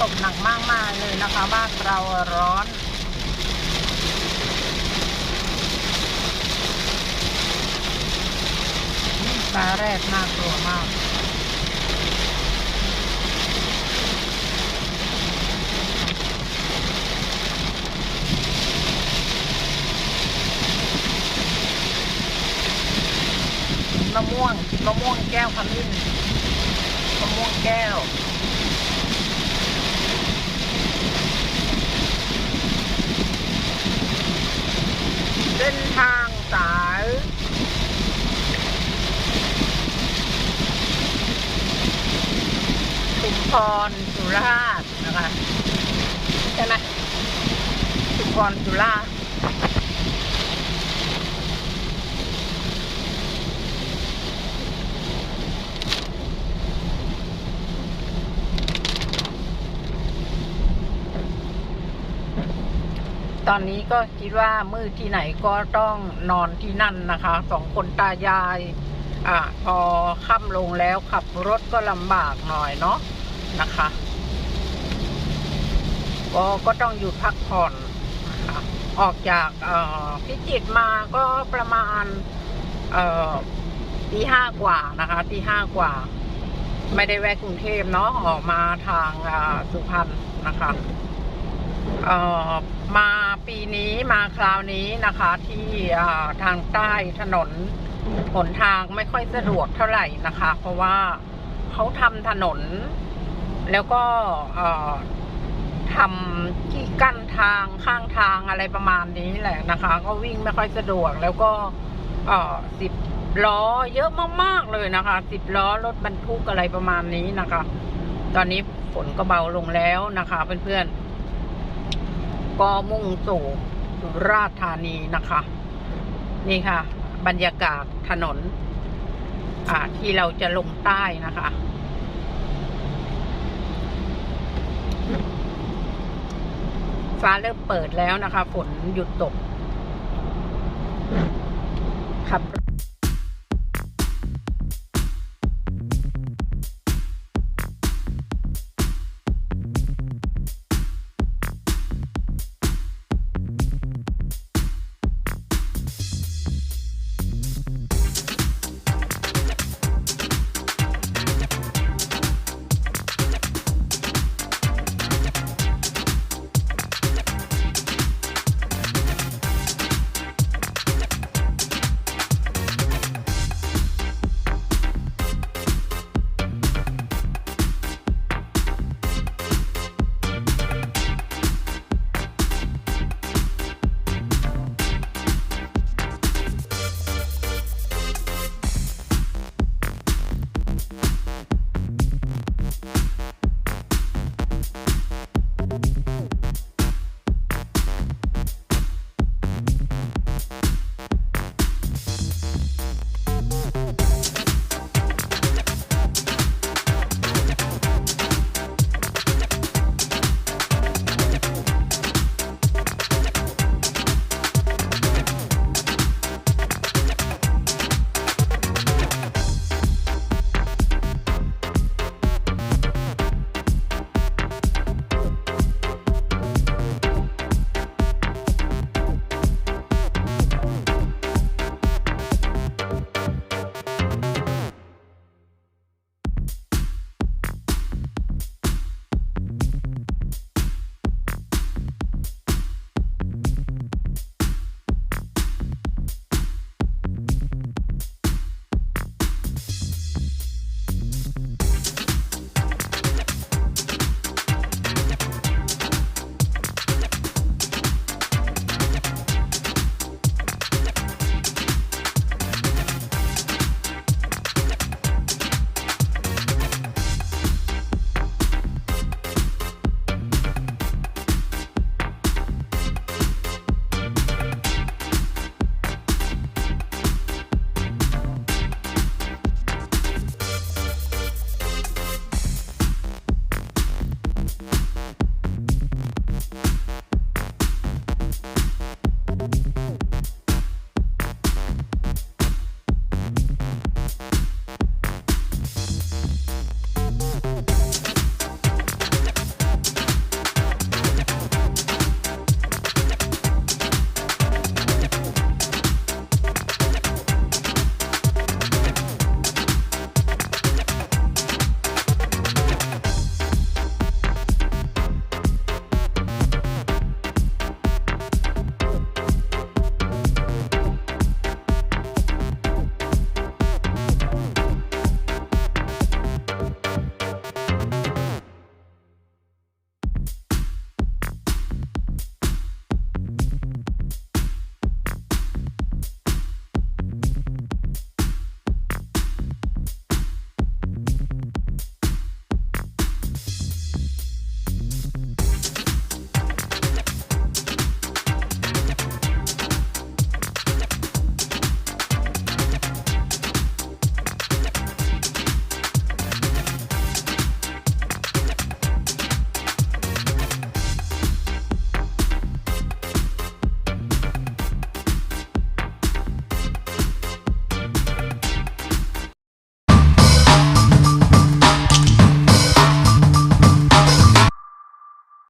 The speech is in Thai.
ตกหนักมากมาก ๆ เลยนะคะบ้านเราร้อนนี่ฟ้าแรกน่ากลัวมากมะม่วงมะม่วงแก้วขมิ้นมะม่วงแก้ว เส้นทางสายชุมพรสุราษฎร์นะคะ ใช่ไหมชุมพรสุราษฎร์ ตอนนี้ก็คิดว่ามืดที่ไหนก็ต้องนอนที่นั่นนะคะสองคนตายายอะพอค่ำลงแล้วขับรถก็ลำบากหน่อยเนาะนะคะก็ก็ต้องหยุดพักผ่อนนะคะออกจากพิจิตรมาก็ประมาณตีห้ากว่านะคะตีห้ากว่า ไม่ได้แวะกรุงเทพเนาะออกมาทางสุพรรณนะคะ เอ่อมาปีนี้มาคราวนี้นะคะ ที่ทางใต้ถนนหนทางไม่ค่อยสะดวกเท่าไหร่นะคะ เพราะว่าเขาทำถนน แล้วก็ทำที่กั้นทางข้างทางอะไรประมาณนี้แหละนะคะ ก็วิ่งไม่ค่อยสะดวกแล้วก็สิบล้อเยอะมากๆเลยนะคะสิบล้อรถบรรทุกอะไรประมาณนี้นะคะ ตอนนี้ฝนก็เบาลงแล้วนะคะเพื่อนๆ ก็มุ่งสู่สุราษฎร์ธานีนะคะ นี่ค่ะ บรรยากาศถนน อ่าที่เราจะลงใต้นะคะ ฟ้าเริ่มเปิดแล้วนะคะ ฝนหยุดตก